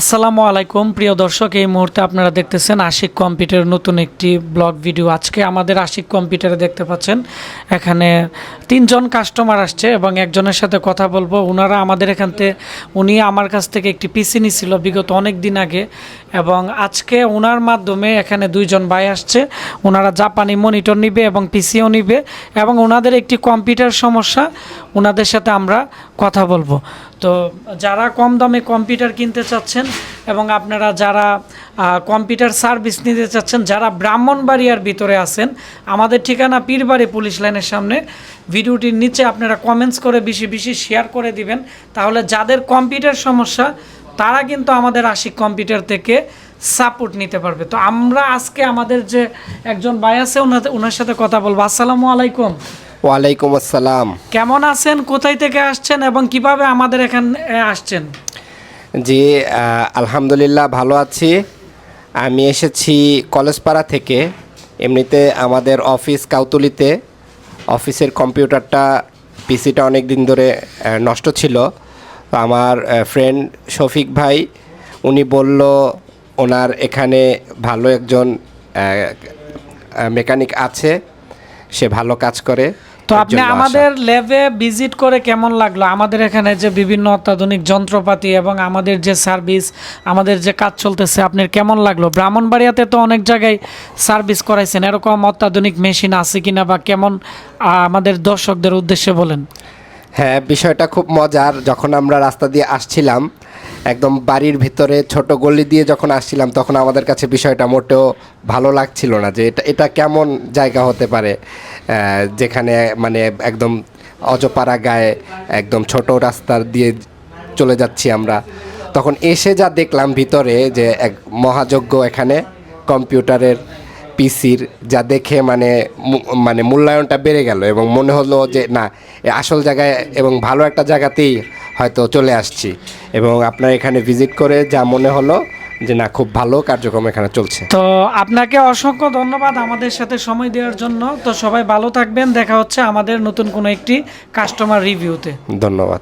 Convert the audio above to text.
আসসালামু আলাইকুম। প্রিয় দর্শক, এই মুহূর্তে আপনারা দেখতেছেন আশিক কম্পিউটার নতুন একটি ব্লগ ভিডিও। আজকে আমাদের আশিক কম্পিউটারে দেখতে পাচ্ছেন, এখানে তিনজন কাস্টমার আসছে এবং একজনের সাথে কথা বলব। ওনারা আমাদের এখান থেকে উনি আমার কাছ থেকে একটি পিসি নিছিল বিগত অনেক দিন আগে এবং আজকে ওনার মাধ্যমে এখানে দুইজন ভাই আসছে। ওনারা জাপানি মনিটর নিবে এবং পিসিও নিবে এবং ওনাদের একটি কম্পিউটার সমস্যা। ওনাদের সাথে আমরা কথা বলব। তো যারা কম দামে কম্পিউটার কিনতে চাচ্ছেন এবং আপনারা যারা কম্পিউটার সার্ভিস নিতে চাচ্ছেন, যারা ব্রাহ্মণবাড়িয়ার ভিতরে আছেন, আমাদের ঠিকানা পীরবাড়ি পুলিশ লাইনের সামনে, ভিডিওটির নিচে আপনারা কমেন্টস করে বেশি বেশি শেয়ার করে দিবেন। তাহলে যাদের কম্পিউটার সমস্যা, তারা কিন্তু আমাদের আশিক কম্পিউটার থেকে সাপোর্ট নিতে পারবে। তো আমরা আজকে আমাদের যে একজন ভাই আছে ওনাদের ওনার সাথে কথা বলব। আসসালামু আলাইকুম। ওয়ালাইকুম আসসালাম। কেমন আছেন? কোথায় থেকে আসছেন এবং কীভাবে আমাদের এখানে আসছেন? জি আলহামদুলিল্লাহ ভালো আছি। আমি এসেছি কলেজপাড়া থেকে। এমনিতে আমাদের অফিস কাউতুলিতে। অফিসের কম্পিউটারটা পিসিটা অনেক দিন ধরে নষ্ট ছিল। তো আমার ফ্রেন্ড শফিক ভাই উনি বলল ওনার এখানে ভালো একজন মেকানিক আছে। সে ভালো কাজ করে। তো আপনি আমাদের ল্যাবে ভিজিট করে কেমন লাগল? আমাদের এখানে যে বিভিন্ন অত্যাধুনিক যন্ত্রপাতি এবং আমাদের যে সার্ভিস আমাদের যে কাজ চলতেছে আপনার কেমন লাগল? ব্রাহ্মণবাড়িয়াতে তো অনেক জায়গায় সার্ভিস করাইছেন। এরকম অত্যাধুনিক মেশিন আছে কিনা বা কেমন আমাদের দর্শকদের উদ্দেশ্যে বলেন। হ্যাঁ বিষয়টা খুব মজার। যখন আমরা রাস্তা দিয়ে আসছিলাম একদম বাড়ির ভিতরে ছোট গলি দিয়ে যখন আসছিলাম, তখন আমাদের কাছে বিষয়টা মোটেও ভালো লাগছিল না যে এটা এটা কেমন জায়গা হতে পারে যেখানে মানে একদম অজপাড়া গায়ে একদম ছোট রাস্তা দিয়ে চলে যাচ্ছি আমরা। তখন এসে যা দেখলাম ভিতরে যে এক মহাযজ্ঞ এখানে কম্পিউটারের, পিসির যা দেখে মানে মানে মূল্যায়নটা বেড়ে গেল এবং মনে হলো যে না আসল জায়গায় এবং ভালো একটা জায়গাতেই হয়তো চলে আসছি। এবং আপনার এখানে ভিজিট করে যা মনে হলো যে না খুব ভালো কার্যক্রম এখানে চলছে। তো আপনাকে অসংখ্য ধন্যবাদ আমাদের সাথে সময় দেওয়ার জন্য। তো সবাই ভালো থাকবেন। দেখা হচ্ছে আমাদের নতুন কোনো একটি কাস্টমার রিভিউতে ধন্যবাদ।